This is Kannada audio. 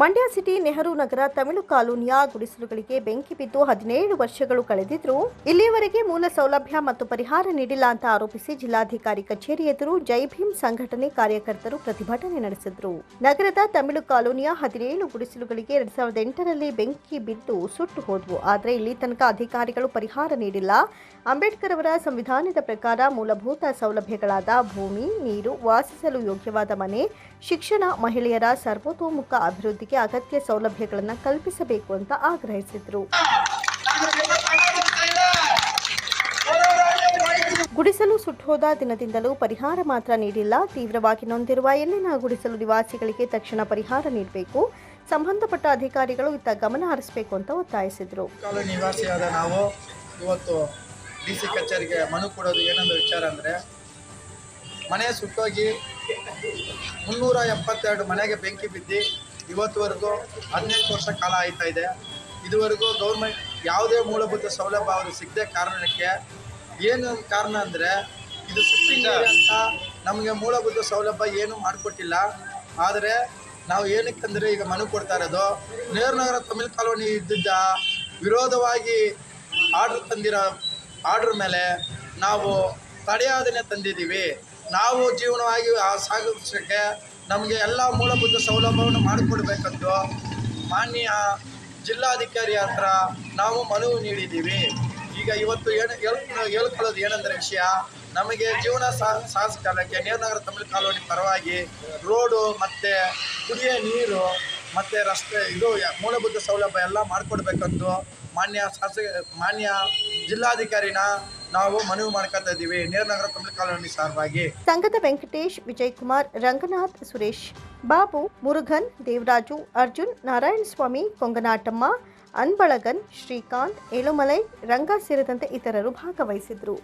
ಮಂಡ್ಯ ಸಿಟಿ ನೆಹರು ನಗರ ತಮಿಳು ಕಾಲೋನಿಯ ಗುಡಿಸಲುಗಳಿಗೆ ಬೆಂಕಿ ಬಿದ್ದು ಹದಿನೇಳು ವರ್ಷಗಳು ಕಳೆದಿದ್ರು ಇಲ್ಲಿಯವರೆಗೆ ಮೂಲ ಸೌಲಭ್ಯ ಮತ್ತು ಪರಿಹಾರ ನೀಡಿಲ್ಲ ಅಂತ ಆರೋಪಿಸಿ ಜಿಲ್ಲಾಧಿಕಾರಿ ಕಚೇರಿ ಎದುರು ಜೈ ಭೀಮ್ ಸಂಘಟನೆ ಕಾರ್ಯಕರ್ತರು ಪ್ರತಿಭಟನೆ ನಡೆಸಿದ್ರು. ನಗರದ ತಮಿಳು ಕಾಲೋನಿಯ ಹದಿನೇಳು ಗುಡಿಸಲುಗಳಿಗೆ ಎರಡ್ ಸಾವಿರದ ಎಂಟರಲ್ಲಿ ಬೆಂಕಿ ಬಿದ್ದು ಸುಟ್ಟು ಹೋದವು. ಆದರೆ ಇಲ್ಲಿ ತನಕ ಅಧಿಕಾರಿಗಳು ಪರಿಹಾರ ನೀಡಿಲ್ಲ. ಅಂಬೇಡ್ಕರ್ ಅವರ ಸಂವಿಧಾನದ ಪ್ರಕಾರ ಮೂಲಭೂತ ಸೌಲಭ್ಯಗಳಾದ ಭೂಮಿ, ನೀರು, ವಾಸಿಸಲು ಯೋಗ್ಯವಾದ ಮನೆ, ಶಿಕ್ಷಣ, ಮಹಿಳೆಯರ ಸರ್ವತೋಮುಖ ಅಭಿವೃದ್ಧಿಗೆ ಅಗತ್ಯ ಸೌಲಭ್ಯಗಳನ್ನು ಕಲ್ಪಿಸಬೇಕು ಅಂತ ಆಗ್ರಹಿಸಿದ್ರು. ಗುಡಿಸಲು ಸುಟ್ಟೋದ ದಿನದಿಂದಲೂ ಪರಿಹಾರ ಮಾತ್ರ ನೀಡಿಲ್ಲ. ತೀವ್ರವಾಗಿ ನೊಂದಿರುವ ಎಲ್ಲಿನ ಗುಡಿಸಲು ನಿವಾಸಿಗಳಿಗೆ ತಕ್ಷಣ ಪರಿಹಾರ ನೀಡಬೇಕು. ಸಂಬಂಧಪಟ್ಟ ಅಧಿಕಾರಿಗಳು ಇತ್ತ ಗಮನ ಹರಿಸಬೇಕು ಅಂತ ಒತ್ತಾಯಿಸಿದ್ರು. ನಿವಾಸಿಯಾದ ನಾವು ಇವತ್ತು ಡಿ ಸಿ ಕಚೇರಿಗೆ ಮನು ಕೊಡೋದು ಏನೊಂದು ವಿಚಾರ ಅಂದರೆ, ಮನೆ ಸುಟ್ಟೋಗಿ ಮುನ್ನೂರ ಎಪ್ಪತ್ತೆರಡು ಮನೆಗೆ ಬೆಂಕಿ ಬಿದ್ದು ಇವತ್ತುವರೆಗೂ ಹದಿನೆಂಟು ವರ್ಷ ಕಾಲ ಆಯ್ತಾ ಇದೆ. ಇದುವರೆಗೂ ಗೌರ್ಮೆಂಟ್ ಯಾವುದೇ ಮೂಲಭೂತ ಸೌಲಭ್ಯ ಅವರು ಸಿಗದೆ ಕಾರಣಕ್ಕೆ ಏನು ಕಾರಣ ಅಂದರೆ ಇದು ಸುಪ್ರೀಂ ಅಂತ ನಮಗೆ ಮೂಲಭೂತ ಸೌಲಭ್ಯ ಏನು ಮಾಡಿಕೊಟ್ಟಿಲ್ಲ. ಆದರೆ ನಾವು ಏನಕ್ಕಂದರೆ ಈಗ ಮನವಿ ಕೊಡ್ತಾ ಇರೋದು. ನೇರ್ನಗರ ತಮಿಳ್ ಕಾಲೋನಿ ಇದ್ದಿದ್ದ ವಿರೋಧವಾಗಿ ಆರ್ಡ್ರ್ ತಂದಿರೋ ಆರ್ಡ್ರ್ ಮೇಲೆ ನಾವು ತಡೆಯಾದನೆ ತಂದಿದ್ದೀವಿ. ನಾವು ಜೀವನವಾಗಿ ಆ ಸಾಗಿಸೋಕ್ಕೆ ನಮಗೆ ಎಲ್ಲ ಮೂಲಭೂತ ಸೌಲಭ್ಯವನ್ನು ಮಾಡಿಕೊಡ್ಬೇಕೆಂದು ಮಾನ್ಯ ಜಿಲ್ಲಾಧಿಕಾರಿ ಹತ್ರ ನಾವು ಮನವಿ ನೀಡಿದ್ದೀವಿ. ಈಗ ಇವತ್ತು ಏನು ಹೇಳ್ ಹೇಳ್ಕೊಳ್ಳೋದು ಏನಂದ್ರೆ ವಿಷಯ, ನಮಗೆ ಜೀವನ ಸಾಹಸ ಕಾಲಕ್ಕೆ ನೇರನಗರ ತಮಿಳು ಕಾಲೋನಿ ಪರವಾಗಿ ರೋಡು ಮತ್ತು ಕುಡಿಯ ನೀರು ಮತ್ತು ರಸ್ತೆ, ಇದು ಮೂಲಭೂತ ಸೌಲಭ್ಯ ಎಲ್ಲ ಮಾಡಿಕೊಡ್ಬೇಕಂದು ಮಾನ್ಯ ಶಾಸಕ, ಮಾನ್ಯ ಜಿಲ್ಲಾಧಿಕಾರಿನ ನಾವು ಮನವಿ ಮಾಡ್ಕೊತಾ ಇದ್ದೀವಿ. ನೀರನಗರ ತಮಿಳು ಕಾಲೋನಿ ಸಾರವಾಗಿ. ಸಂಘದ ವೆಂಕಟೇಶ್, ವಿಜಯಕುಮಾರ್, ರಂಗನಾಥ್, ಸುರೇಶ್, ಬಾಬು, ಮುರುಘನ್, ದೇವರಾಜು, ಅರ್ಜುನ್ ನಾರಾಯಣಸ್ವಾಮಿ ಕೊಂಗನಾಟಮ್ಮ, ಅನ್ಬಳಗನ್, ಶ್ರೀಕಾಂತ್, ಏಳುಮಲೈ, ರಂಗ ಸೇರಿದಂತೆ ಇತರರು ಭಾಗವಹಿಸಿದ್ರು.